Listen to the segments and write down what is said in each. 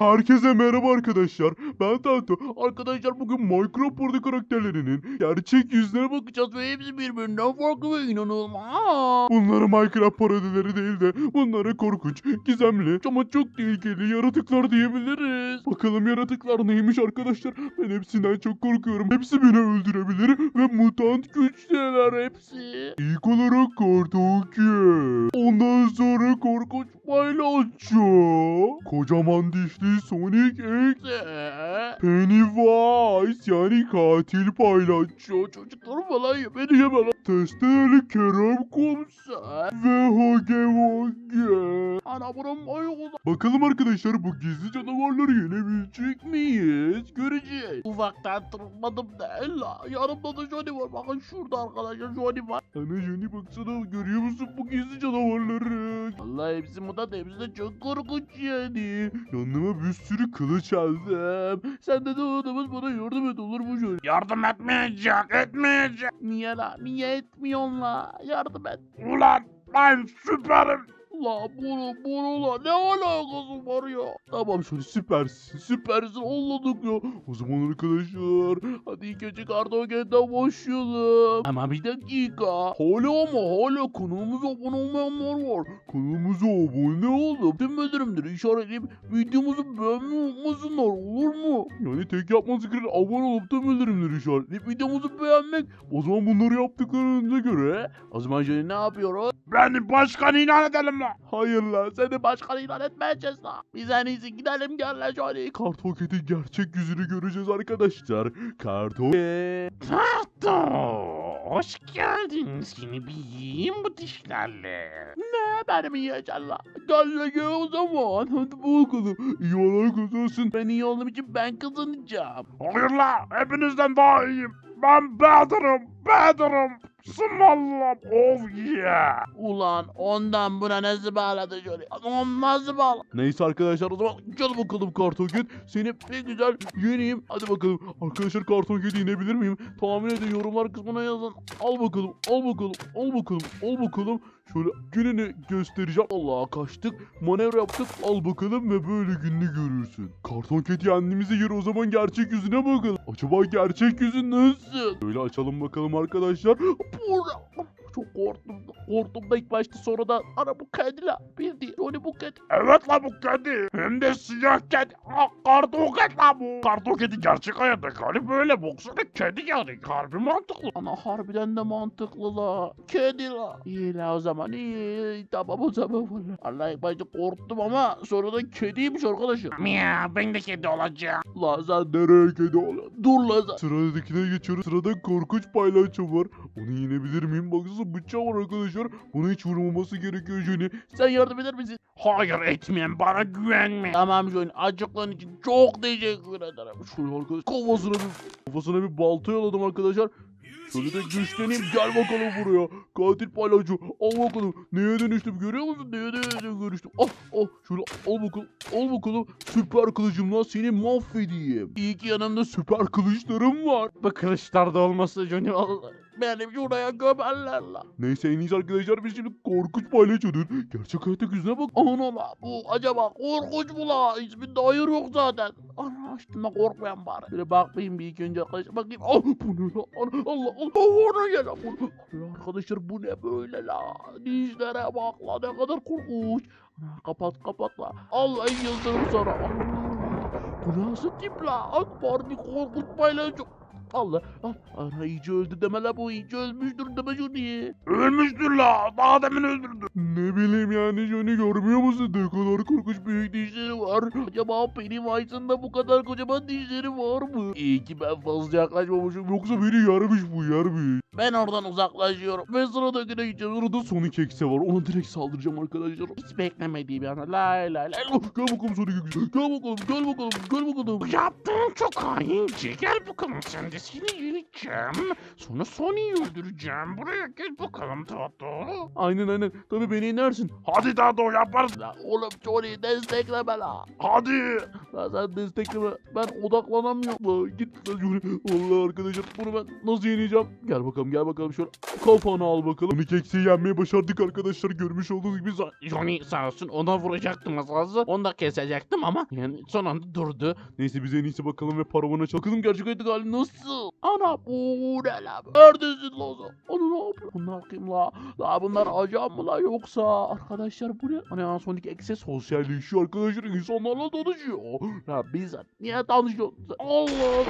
Herkese merhaba arkadaşlar. Ben Tato. Arkadaşlar bugün Minecraft karakterlerinin gerçek yüzlerine bakacağız ve hepsi birbirinden farklı ve inanılmaz. Bunları Minecraft parodileri değil de bunları korkunç, gizemli ama çok tehlikeli yaratıklar diyebiliriz. Bakalım yaratıklar neymiş arkadaşlar. Ben hepsinden çok korkuyorum. Hepsi beni öldürebilir yani katil paylaşçı. Çocukları falan yemedi yeme lan. Testereli Kerem Komiser. Ve Hage Wage. Ana buram ayol. Bakalım arkadaşlar bu gizli canavarları yenebilecek miyiz? Göreceğiz. Ufaktan tırmandım değil la. Yanımda da Johnny var. Bakın şurada arkadaşlar Johnny var. Ana Johnny baksana görüyor musun bu gizli canavarları? Vallahi hepsi mutant hepsi de çok korkunç yani. Yanıma bir sürü kılıç aldım. Sen de doğduğumuz bana yardım et olur mu Johnny? Yardım etmeyecek, etmeyecek. Niye la? Niye etmiyorsun la? Yardım et. Ulan ben süperim. La bunu bunu la ne alakası var ya? Tamam şöyle süpersin süpersin anladık ya. O zaman arkadaşlar hadi ilk önce kartokenden başlayalım. Ama bir dakika. Hala ama hala kanalımıza abone olmayanlar var. Kanalımıza abone olup tüm bildirimleri işaretleyip videomuzu beğenmeyi unutmasınlar olur mu? Yani tek yapması gereken abone olup tüm bildirimleri işaretleyip videomuzu beğenmek. O zaman bunları yaptıklarına göre o zaman şöyle ne yapıyoruz? Beni başkan ilan edelim lan. Hayır lan seni başkan ilan etmeyeceğiz lan. Biz en iyisi gidelim gel lan Johnny. Kartoket'in gerçek yüzünü göreceğiz arkadaşlar. Kartoket. Tato, hoş geldin. Seni bir yiyeyim bu dişlerle. Ne benim yiyeceksin lan. Gel lan gel o zaman. Hadi bakalım. İyi olan kazansın. Ben iyi olduğum için ben kazanacağım. Hayır la, hepinizden daha iyiyim. Ben Battle'ım, Battle'ım. Small'ım, oh yeah. Ulan ondan buna nasıl bağladı Johnny? Ondan nasıl bağladı? Neyse arkadaşlar o zaman gel bakalım Kartoket. Seni bir güzel yeneyim. Hadi bakalım. Arkadaşlar Kartoket'i yenebilir miyim? Tahmin edin yorumlar kısmına yazın. Al bakalım, al bakalım, al bakalım, al bakalım. Şöyle gününü göstereceğim. Allah kaçtık. Manevra yaptık. Al bakalım ve böyle gününü görürsün. Karton kedi annemize göre o zaman gerçek yüzüne bakalım. Acaba gerçek yüzü nasıl? Böyle açalım bakalım arkadaşlar. Burada. Çok korktum. Korktum da ilk başta sonra da ana bu kedi la. Bildi. Johnny bu kedi. Evet la bu kedi. Hem de siyah kedi. Ah, kartoket la bu. Kartoketi gerçek hayatta hani böyle baksana kedi yani. Harbi mantıklı. Ana harbiden de mantıklı la. Kedi la. İyi la o zaman iyi. Tamam o zaman valla. Allah ilk başta korktum ama sonra da kediymiş arkadaşım. Miau, ben de kedi olacağım. La sen nereye kedi oğlum? Dur la sen. Sıradakine geçiyoruz. Sırada korkunç paylaşım var. Onu yenebilir miyim? Baksana bıçağı var arkadaşlar. Buna hiç vurmaması gerekiyor Johnny. Sen yardım eder misin? Hayır etmeyen bana güvenme. Tamam Johnny. Açıkların için çok teşekkür ederim. Şöyle arkadaş kafasına bir, kafasına bir balta yoladım arkadaşlar. Şöyle de güçleneyim gel bakalım buraya. Katil paylaşıyor. Al bakalım. Neye dönüştüm görüyor musun? Neye dönüştüm dönüştüm. Al al şöyle al bakalım. Al bakalım. Süper kılıcımla seni mahvedeyim. İyi ki yanımda süper kılıçlarım var. Bu kılıçlar da olmasa Johnny vallahi. Benim şuraya gömerler la. Neyse en iyisi arkadaşlar biz şimdi korkunç paylaşıyoruz. Gerçek hayattaki yüzüne bak. Ana la bu acaba korkunç mu la? İsminde hayır yok zaten. Ana açtığıma korkmayan bari. Böyle bakmayayım bir iki önce arkadaşlar. Bakayım. Ah bu ne la? Ana, Allah Allah. Ona gel Allah arkadaşlar bu ne böyle la? Dişlere bak la ne kadar korkunç. Ana, kapat kapat la. Allah yıldırım sana. Allah Allah. Bu nasıl tip la? AK Parti korkunç paylaşıyor. Allah. Ah, ana iyice öldü deme la bu iyice ölmüştür deme Johnny. Ölmüştür la. Daha demin öldürdü. Ne bileyim yani Johnny görmüyor musun? Ne kadar korkunç büyük dişleri var. Acaba Pennywise'ın da bu kadar kocaman dişleri var mı? İyi ki ben fazla yaklaşmamışım. Yoksa beni yarmış bu yarmış. Ben oradan uzaklaşıyorum. Ve sıradakine gideceğim. Sırada Sonic X'e var. Ona direkt saldıracağım arkadaşlar. Hiç beklemediğim yana. Lay lay lay. Oh, Gel bakalım Sonic X. Gel bakalım gel bakalım gel bakalım. Yaptığın çok haince. Gel bakalım sen de seni yeneceğim. Sonra Sony'yi öldüreceğim. Buraya gel bakalım Tato. Aynen aynen. Tabii beni inersin. Hadi Tato yaparız. La oğlum Johnny destekleme la. Hadi. La sen destekleme. Ben odaklanamıyorum. La git. Allah arkadaşlar bunu ben nasıl yeneceğim? Gel bakalım bakalım gel bakalım şöyle kafana al bakalım. Sonic eksiği yenmeyi başardık arkadaşlar görmüş olduğunuz gibi. Johnny sağ olsun ona vuracaktım az kalsın. Onu da kesecektim ama yani son anda durdu. Neyse biz en iyisi bakalım ve paravanı açalım. Bakalım gerçek hayatta hali nasıl? Ana bu ne la? Neredesin sen? Ana ne yapıyor? Bunlar kim la? La bunlar ajan mı la yoksa? Arkadaşlar bu ne? Ana Sonic X'e sosyalleşiyor arkadaşlar. insanlarla tanışıyor. Ya biz niye tanışıyoruz? Allah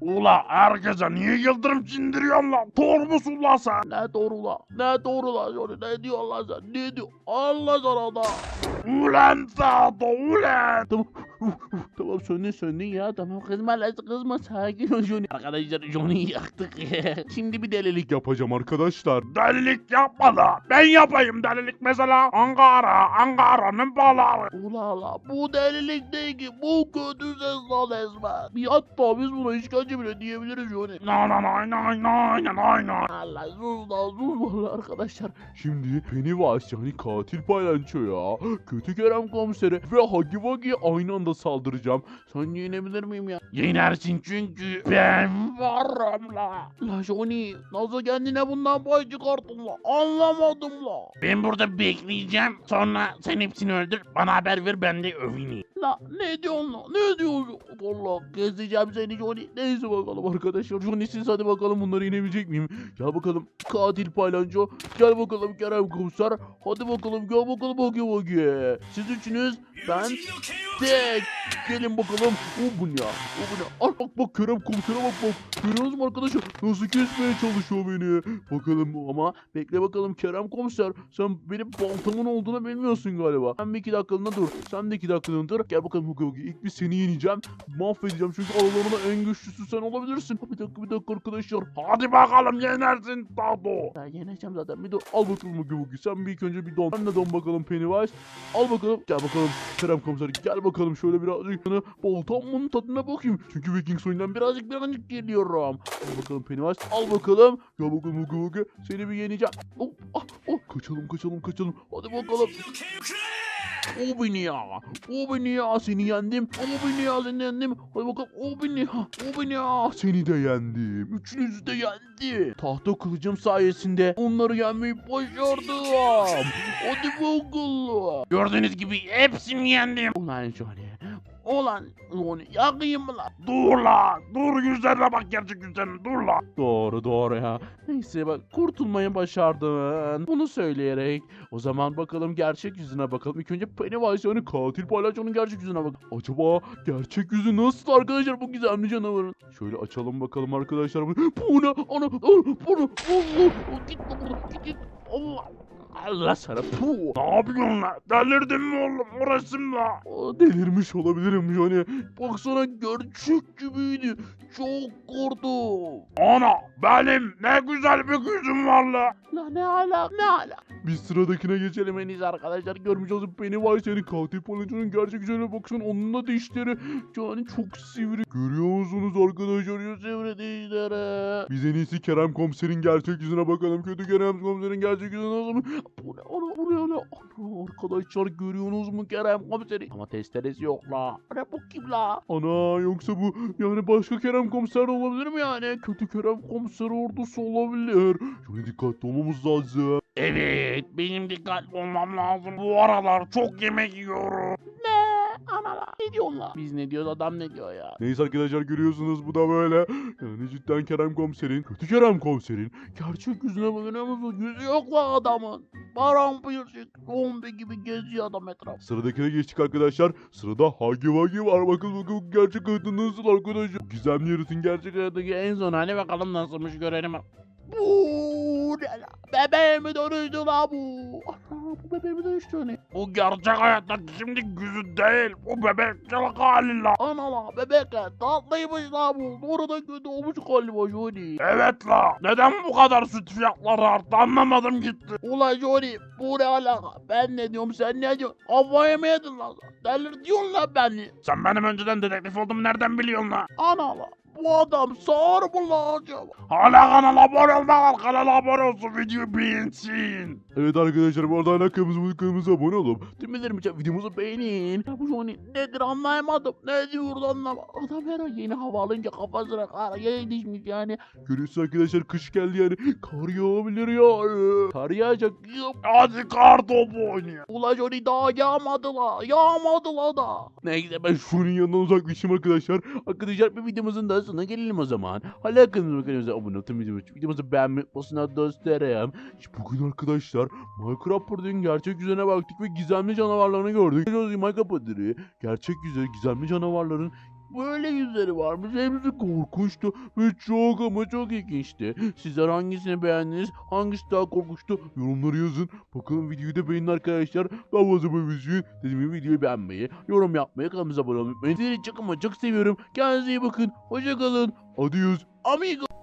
Ula herkese niye yıldırım çindiriyorsun lan? Doğru musun lan sen? Ne doğru la? Ne doğru la? Johnny? Ne diyor lan sen? Ne diyor? Allah sana da. Ulan Sado ulan. Tamam. Tamam söndün söndün ya. Tamam kızma lan kızma. Sakin ol Johnny. Arkadaşlar Johnny'yi yaktık. Şimdi bir delilik yapacağım arkadaşlar. Delilik yapma da. Ben yapayım delilik mesela. Ankara, Ankara'nın baları. Ula bu delilik değil ki. Bu kötü ses lan resmen. Bir hatta biz buna işkence bile diyebiliriz Johnny. No no no no no no no. Allah sus lan sus vallahi arkadaşlar. Şimdi Pennywise yani katil paylaşıyor ya. Kötü Kerem komiseri ve Huggy Wuggy'ye aynı anda saldıracağım. Sen yenebilir miyim ya? Yenersin çünkü Ben varım la. La Johnny nasıl kendine bundan pay çıkarttın la? Anlamadım la. ben burada bekleyeceğim. Sonra sen hepsini öldür. Bana haber ver ben de övüneyim. La ne diyorsun la? Ne diyorsun? Valla gezeceğim seni Johnny. Neyse bakalım arkadaşlar. Johnny siz hadi bakalım bunları yenebilecek miyim? Gel bakalım katil paylanço. Gel bakalım Kerem komiser. Hadi bakalım gel bakalım Huggy Wuggy. Siz üçünüz ben tek. Gelin bakalım. O bu ne? O bu ne? Al bak bak Kerem komisere bak bak. Görüyorsunuz mu arkadaşlar? Nasıl kesmeye çalışıyor beni. Bakalım ama bekle bakalım Kerem komiser. Sen benim baltamın olduğunu bilmiyorsun galiba. Sen bir iki dakikalığına dur. Sen de iki dakikalığına dur. Gel bakalım Hugo Hugo. İlk bir seni yeneceğim. Mahvedeceğim çünkü aralarında en güçlüsü sen olabilirsin. Bir dakika bir dakika arkadaşlar. Hadi bakalım yenersin Sado. Ben yeneceğim zaten. Bir dur. Al bakalım Hugo Hugo. Sen bir ilk önce bir don. Sen de don bakalım Pennywise. Al bakalım. Gel bakalım Kerem komiser. Gel bakalım şöyle birazcık. Sana baltamın tadına bakayım. Çünkü Viking soyundan birazcık birazcık geliyorum. Al bakalım Pennywise. Al bakalım. Gel bakalım Hugo Hugo. Seni bir yeneceğim. Oh, ah, oh. Kaçalım kaçalım kaçalım. Hadi bakalım. O beni ya. O beni ya. Seni yendim. O beni ya. Seni yendim. Hadi bakalım. O beni ya. O beni ya. Seni de yendim. Üçünüzü de yendim. Tahta kılıcım sayesinde onları yenmeyi başardım. Hadi bakalım. Gördüğünüz gibi hepsini yendim. Ulan Johnny. Ulan Johnny. Yakayım mı lan? Dur la. Dur yüzlerine bak gerçek yüzlerine dur la. Doğru doğru ya. Neyse bak kurtulmayı başardın. Bunu söyleyerek. O zaman bakalım gerçek yüzüne bakalım. İlk önce Pennywise yani katil palyaçonun gerçek yüzüne bak. Acaba gerçek yüzü nasıl arkadaşlar bu gizemli canavarın? Şöyle açalım bakalım arkadaşlar. Bu ne? Ana, ana, bu ne? Allah, git buradan, git git. Allah. Allah sana puh. Ne yapıyorsun la? Delirdin mi oğlum? Orası mı? Aa, delirmiş olabilirim yani. Baksana gerçek gibiydi. Çok korktum. Ana benim ne güzel bir yüzüm var la. La ne ala ne ala. Biz sıradakine geçelim en iyisi arkadaşlar. Görmüş olsun Pennywise yani katil palyaçonun gerçek güzeline bakın. Onun da dişleri yani çok sivri. Görüyor musunuz arkadaşlar ya sivri dişleri. Biz en iyisi Kerem komiserin gerçek yüzüne bakalım. Kötü Kerem komiserin gerçek yüzü nasıl? Bu ne ana bu ne ana? Ana arkadaşlar görüyorsunuz mu Kerem komiseri? Ama testeresi yok la. Ana bu kim la? Ana yoksa bu yani başka Kerem komiser olabilir mi yani? Kötü Kerem komiser ordusu olabilir. Şöyle dikkatli olmamız lazım. Evet benim dikkatli olmam lazım. Bu aralar çok yemek yiyorum. Ne? Anala. Ne diyorsun la? Biz ne diyoruz adam ne diyor ya? Neyse arkadaşlar görüyorsunuz bu da böyle. Yani cidden Kerem komiserin, kötü Kerem komiserin gerçek yüzüne bakıyor musun? Yüzü yok la adamın. Paramparçık, zombi gibi geziyor adam etraf. Sıradakine geçtik arkadaşlar. Sırada Hagi Wagi var. Bakın bakın gerçek hayatı nasıl arkadaşlar. Gizemli yaratın gerçek hayattaki en son hali bakalım nasılmış görelim. Bu ne la? Bebeğime dönüştü la bu. Bu bebeğime dönüştü hani. Bu gerçek hayatta şimdi yüzü değil. Bu bebekçilik hali la. Ana la bebek ya, tatlıymış la bu. Sonradan kötü olmuş galiba Johnny. Evet la. Neden bu kadar süt fiyatları arttı anlamadım gitti. Ulan Johnny bu ne alaka? Ben ne diyorum sen ne diyorsun? Kafayı mı yedin sen? Delirtiyorsun lan beni. Sen benim önceden dedektif olduğumu nereden biliyorsun la? Ana la. Bu adam sağır mı lan acaba? Hala kanala abone olmayan kanala abone olsun videoyu beğensin. Evet arkadaşlar bu arada hala kanalımıza, kanalımıza abone olup tümlerim için videomuzu beğenin. Ya bu şu an nedir anlayamadım. Ne diyor anlamadım. Adam her an yeni hava alınca kafasına kar yetişmiş yani. Görüyorsunuz arkadaşlar kış geldi yani. Kar yağabilir yani. Kar yağacak. Hadi kartopu oynayalım. Ula Johnny daha yağmadı la. Yağmadı la da. Neyse ben şunun yanından uzaklaşayım arkadaşlar. Arkadaşlar bir videomuzun daha sonuna gelelim o zaman. Hala kanalımıza kanalımıza abone olun. Videomuzu, beğenmeyi unutmasın dostlarım. Bugün arkadaşlar Minecraft Party'nin gerçek yüzüne baktık ve gizemli canavarlarını gördük. Minecraft Party'de gerçek yüzü gizemli canavarların böyle yüzleri varmış. Hepsi korkunçtu ve çok ama çok ilginçti. Sizler hangisini beğendiniz? Hangisi daha korkunçtu? Yorumları yazın. Bakalım videoyu da beğenin arkadaşlar. Daha fazla video dediğim gibi videoyu beğenmeyi, yorum yapmayı, kanalımıza abone olmayı unutmayın. Sizleri çok ama çok seviyorum. Kendinize iyi bakın. Hoşçakalın. Adios. Amigo.